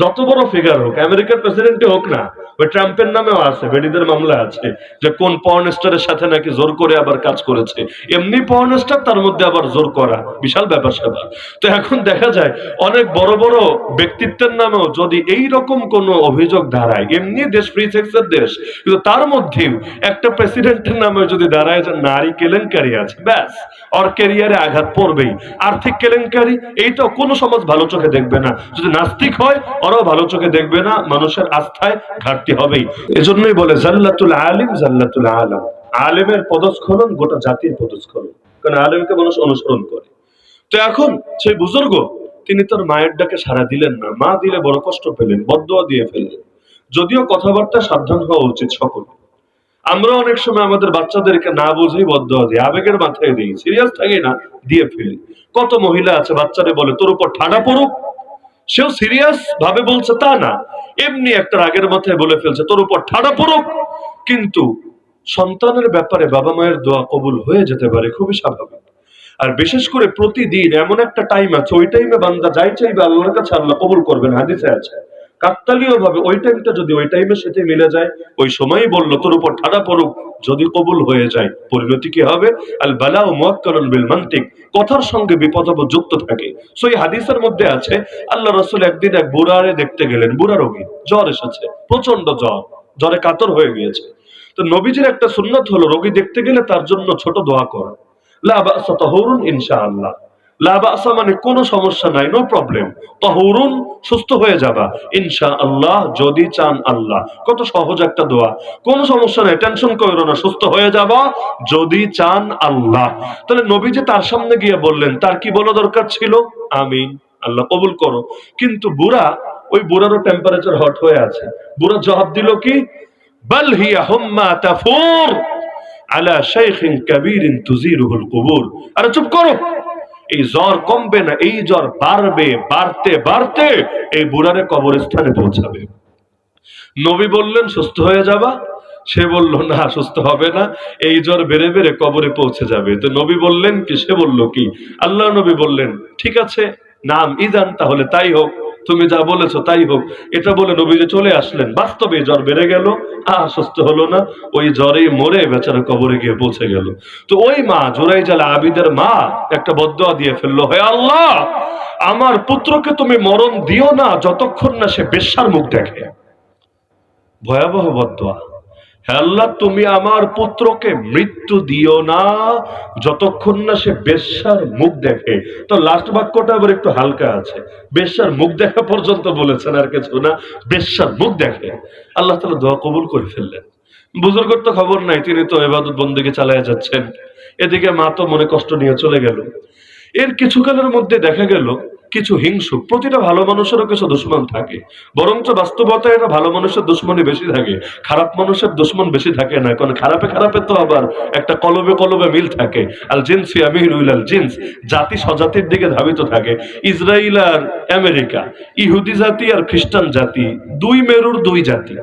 যত বড় ফিগার হোক, আমেরিকার প্রেসিডেন্টই হোক না, ওই ট্রাম্পের নামেও আছে, বেডিদের মামলা আছে, যে কোন পর্ন স্টারের সাথে নাকি জোর করে আবার কাজ করেছে। এমনি পর্ন স্টার তার মধ্যে আবার জোর করা, বিশাল ব্যাপার স্যাপার। তো এখন দেখা যায়, অনেক বড় বড় ব্যক্তিত্বের নামেও যদি এই রকম কোন অভিযোগ দাঁড়ায়, এমনি দেশ ফ্রি সেক্সের দেশ, কিন্তু তার মধ্যেও একটা প্রেসিডেন্টের নামে যদি দাঁড়ায় যে নারী কেলেঙ্কারি আছে, ব্যাস। ওর ক্যারিয়ারে আঘাত পড়বেই। আর্থিক কেলেঙ্কারি এইটা কোনো সমাজ ভালো চোখে দেখবে না। যদি নাস্তিক হয়, ওরাও ভালো চোখে দেখবে না, মানুষের আস্থায় ঘাটতি হবেই। এজন্যই বলে, জাল্লাতুল আলিম, জাল্লাতুল আলম। আলেমের পদস্খলন, গোটা জাতির পদস্খলন। কারণ আলেমকে মানুষ অনুসরণ করে। তো এখন সেই বুজুর্গ, তিনি তার মায়ের ডাকে সাড়া দিলেন না। মা দিলে বড় কষ্ট পেলেন, বদয়া দিয়ে ফেললেন। যদিও কথাবার্তা সাবধান হওয়া উচিত সকলে আমরা অনেক সময় আমাদের বাচ্চাদেরকে না বুঝেই বদয়া দিই, আবেগের মাথায় দিই সিরিয়াস থাকি না, দিয়ে ফেলি। কত মহিলা আছে বাচ্চারে বলে, তোর উপর ঠাডা পড়ুক। সেও সিরিয়াস ভাবে বলছে, তা না। এমনি একটা রাগের মাথায় বলে ফেলছে, তোর উপর ঠাডা পড়ুক। কিন্তু সন্তানের ব্যাপারে বাবা মায়ের দোয়া কবুল হয়ে যেতে পারে, খুবই স্বাভাবিক। আর বিশেষ করে প্রতিদিন এমন একটা টাইম আছে, ওই টাইমে বান্দা যাই চাইবে, আল্লাহর কাছে আল্লাহ কবুল করবেন, হাদিসে আছে। কাকতালীয় ভাবে ওই টাইমটা যদি ওই টাইমের সাথে মিলে যায়, ওই সময়ই বলল, তোর উপর ঠাডা পড়ুক, যদি কবুল হয়ে যায়। পরিণতি কি হবে? আল বালা ও মুয়াক্কালুন বিল মান্তিক। কথার সঙ্গে বিপদ যুক্ত থাকে। সো হাদিসের মধ্যে আছে, আল্লাহ রসুল একদিন এক বুড়ারে দেখতে গেলেন, বুড়া রোগী, জ্বর এসেছে প্রচণ্ড জ্বর, জ্বরে কাতর হয়ে গিয়েছে। তো নবীজির একটা সুন্নত হলো, রোগী দেখতে গেলে তার জন্য ছোট দোয়া করা। লা বাসা তাহুরুন ইনশাআল্লাহ। লা বাসা মানে কোনো সমস্যা নাই নো প্রবলেম তাহুরুন, সুস্থ হয়ে যাবা। ইনশা আল্লাহ যদি চান আল্লাহ। কত সহজ একটা দোয়া। কোনো সমস্যা নাই, টেনশন করো না, সুস্থ হয়ে যাবা, যদি চান আল্লাহ। তাহলে নবী যে তার সামনে গিয়ে বললেন, তার কি বলা দরকার ছিল? আমিন। আল্লাহ কবুল করো। কিন্তু বুড়া, ওই বুড়ারও টেম্পারেচার হট হয়ে আছে। বুড়া জবাব দিল কি? বল হিয়া হুম্মা তাফুর আলা শাইখিন কাবীরিন তুজিরুহুল কুবুর। আরে চুপ করো। এই জ্বর কমবে না, এই জ্বর বাড়বে, বাড়তে বাড়তে এই বুড়ারে কবরস্থানে পৌঁছাবে। নবী বললেন, সুস্থ হয়ে যাবা? সে বলল, না, সুস্থ হবে না, এই জ্বর বেড়ে বেড়ে কবরে পৌঁছে যাবে। তো নবী বললেন কি, সে বলল কি? আল্লাহ নবী বললেন, ঠিক আছে, নাম ইদান, তাহলে তাই হোক। তুমি যা বলেছ তাই হোক। এটা বলে নবী যে চলে আসলেন। বাস্তবে জ্বর বেড়ে গেল, আর সুস্থ হলো না। ওই জ্বরে মরে বেচারা কবরে গিয়ে পৌঁছে গেল। তো ওই মা জোরাই জালা আবিদের মা একটা বদয়া দিয়ে ফেলল, হে আল্লাহ, আমার পুত্রকে তুমি মরণ দিও না যতক্ষণ না সে বেশার মুখ দেখে। ভয়াবহ বদয়া আল্লাহ, তুমি আমার পুত্রকে মৃত্যু দিও না, যতক্ষণ না সে বেশ্যার মুখ দেখে। তো লাস্ট বাক্যটা আবার একটু হালকা আছে। বেশ্যার মুখ দেখা পর্যন্ত বলেছেন আর কিছু না, বেশ্যার মুখ দেখে। আল্লাহ তালা দোয়া কবুল করে ফেললেন। বুজুর্গর তো খবর নাই, তিনি তো এবাদত বন্দিকে চালায় যাচ্ছেন। এদিকে মা তো মনে কষ্ট নিয়ে চলে গেল। এর কিছুকালের মধ্যে দেখা গেল কিছু হিংসুক প্রতিটা ভালো মানুষেরও কিছু দুশ্মন থাকে। বরঞ্চ বাস্তবতায় এটা ভালো মানুষের দুশ্মনই বেশি থাকে। খারাপ মানুষের দুশ্মন বেশি থাকে না, কারণ খারাপে খারাপে তো আবার একটা কলবে কলবে মিল থাকে। আল জিন্সি আমিরুল আল জিন্স, জাতি স্বজাতির দিকে ধাবিত থাকে। ইসরায়েল আর আমেরিকা, ইহুদি জাতি আর খ্রিস্টান জাতি, দুই মেরুর দুই জাতি।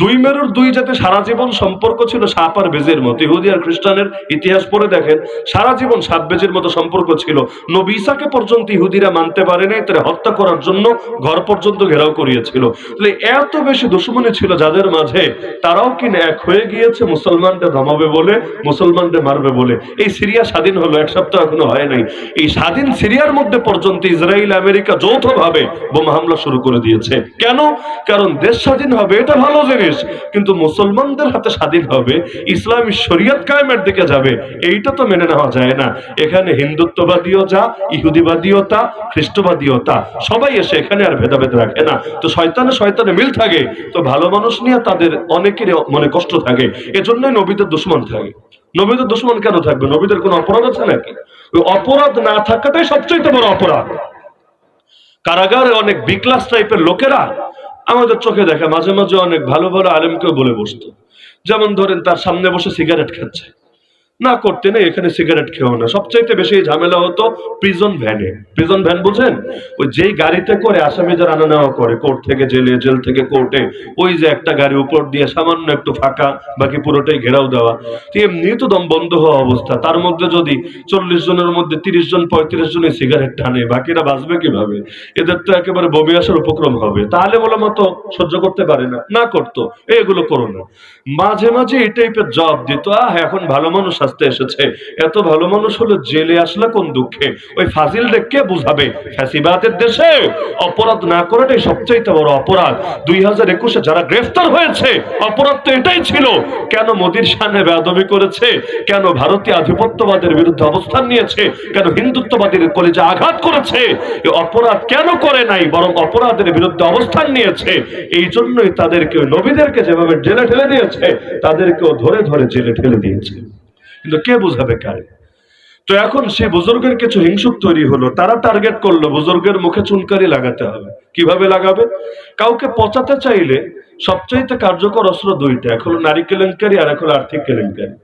দুই মেরুর দুই জাতি সারা জীবন সম্পর্ক ছিল সাপ আর বেজের মতো। ইহুদি আর খ্রিস্টানের ইতিহাস পড়ে দেখেন, সারা জীবন সাপ বেজের মতো সম্পর্ক ছিল। নবী পর্যন্ত ইহুদিরা মানতে পারে নাই, তারা হত্যা করার জন্য ঘর পর্যন্ত ঘেরাও করিয়েছিল। তাহলে এত বেশি দুশ্মনী ছিল যাদের মাঝে, তারাও কিনা এক হয়ে গিয়েছে? মুসলমানদের ধমাবে বলে মুসলমানদের মারবে বলে। এই সিরিয়া স্বাধীন হলো, এক সপ্তাহ এখনও হয় নাই। এই স্বাধীন সিরিয়ার মধ্যে পর্যন্ত ইসরায়েল, আমেরিকা যৌথভাবে বোমা হামলা শুরু করে দিয়েছে। কেন? কারণ দেশ স্বাধীন হবে, এটা ভালো জিনিস। কিন্তু মুসলমানদের হাতে স্বাধীন হবে, ইসলামী শরীয়ত কায়েমের দিকে যাবে, এইটা তো মেনে নেওয়া যায় না। এখানে হিন্দুত্ববাদীও যা, ইহুদিবাদীও তা, খ্রিস্টবাদীও তা, সবাই এসে এখানে আর ভেদাভেদ রাখে না। তো শয়তানে শয়তানে মিল থাকে, তো ভালো মানুষ নিয়ে তাদের অনেকের মনে কষ্ট থাকে, এজন্যই নবীদের দুশ্মন থাকে। নবীদের দুশ্মন কেন থাকবে? নবীদের কোনো অপরাধ আছে নাকি? ওই অপরাধ না থাকাটাই সবচেয়ে বড় অপরাধ। কারাগারে অনেক বিক্লাস টাইপের লোকেরা আমাদের চোখে দেখা মাঝে মাঝে অনেক ভালো ভালো আলেমকেও বলে বসতো। যেমন ধরেন তার সামনে বসে সিগারেট খাচ্ছে। না করতে নেই, এখানে সিগারেট খেও না। সবচাইতে বেশি ঝামেলা হতো প্রিজন ভ্যানে প্রিজন ভ্যান বুঝেন ওই যেই গাড়িতে করে আসামি যারা আনা নেওয়া করে কোর্ট থেকে জেলে, জেল থেকে কোর্টে ওই যে একটা গাড়ি উপর দিয়ে সামান্য একটু ফাঁকা, বাকি পুরোটাই ঘেরাও দেওয়া। তো এমনি তো দম বন্ধ হওয়া অবস্থা। তার মধ্যে যদি চল্লিশ জনের মধ্যে তিরিশ জন, পঁয়ত্রিশ জনে সিগারেট টানে, বাকিরা বাঁচবে কীভাবে? এদের তো একেবারে বমি আসার উপক্রম হবে। তাহলে বলে মতো সহ্য করতে পারে না। না করতো। এগুলো করো না। মাঝে মাঝে এই টাইপের জব দিত। আহ, এখন ভালো মানুষ আসতে এসেছে, এত ভালো মানুষ হলো জেলে আসলে কোন দুঃখে? ওই ফাজিল কে বুঝাবে? ফ্যাসিবাদের দেশে অপরাধ না করাটাই সবচাইতে বড় অপরাধ। দুই হাজার একুশে যারা গ্রেফতার হয়েছে, অপরাধ তো এটাই ছিল। কেন মোদির সামনে বেয়াদবি করেছে? কেন ভারতীয় আধিপত্যবাদের বিরুদ্ধে অবস্থান নিয়েছে? কেন হিন্দুত্ববাদীর কলেজে আঘাত করেছে? অপরাধ কেন করে নাই? বরং অপরাধের বিরুদ্ধে অবস্থান নিয়েছে। এই জন্যই তাদেরকে, নবীদেরকে যেভাবে জেলে ঠেলে দিয়েছে, তাদেরকেও ধরে ধরে জেলে ঠেলে দিয়েছে। কিন্তু কে বুঝাবে কারে? তো এখন সে বুজুর্গের কিছু হিংসুক তৈরি হলো, তারা টার্গেট করল, বুজুর্গের মুখে চুনকারি লাগাতে হবে। কীভাবে লাগাবে? কাউকে পচাতে চাইলে সবচাইতে কার্যকর অস্ত্র দুইটা এখন নারী কেলেঙ্কারি আর এখন আর্থিক কেলেঙ্কারি।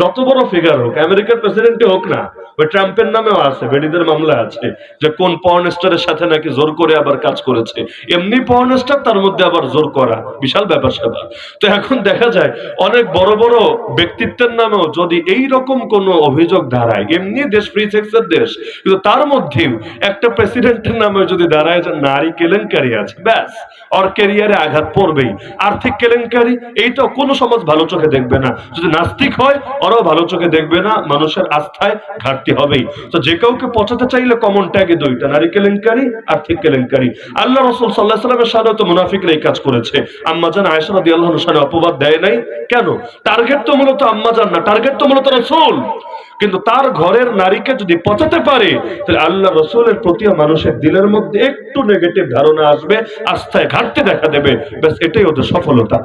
যত বড় ফিগার হোক, আমেরিকার প্রেসিডেন্টই হোক না, ওই ট্রাম্পের নামেও আছে, বেডিদের মামলা আছে, যে কোন পর্ন স্টারের সাথে নাকি জোর করে আবার কাজ করেছে। এমনি পর্ন স্টার তার মধ্যে আবার জোর করা, বিশাল ব্যাপার স্যাপার। তো এখন দেখা যায়, অনেক বড় বড় ব্যক্তিত্বের নামেও যদি এই রকম কোন অভিযোগ দাঁড়ায়, এমনি দেশ ফ্রি সেক্সের দেশ, কিন্তু তার মধ্যেও একটা প্রেসিডেন্টের নামে যদি দাঁড়ায় যে নারী কেলেঙ্কারি আছে, ব্যাস, ওর ক্যারিয়ারে আঘাত পড়বেই। আর্থিক কেলেঙ্কারি, এইটা কোনো সমাজ ভালো চোখে দেখবে না। যদি নাস্তিক হয় ওরাও ভালো চোখে দেখবে না, মানুষের আস্থায় ঘাটতি হবেই। তো যে কাউকে পচাতে চাইলে কমন ট্যাগে দুইটা, নারী কেলেঙ্কারি, আর্থিক কেলেঙ্কারি। আল্লাহ রসুল সাল্লাহ সাল্লামের সাথে তো মুনাফিকরা এই কাজ করেছে। আম্মাজান আয়সা রাদি আল্লাহ সামনে অপবাদ দেয় নাই। কেন? টার্গেট তো মূলত আম্মাজান না টার্গেট তো মূলত রসুল। কিন্তু তার ঘরের নারীকে যদি পচাতে পারে, তাহলে আল্লাহ রসুলের প্রতি মানুষের দিলের মধ্যে একটু নেগেটিভ ধারণা আসবে, আস্থায় ঘাটতি দেখা দেবে। ব্যাস, এটাই ওদের সফলতা।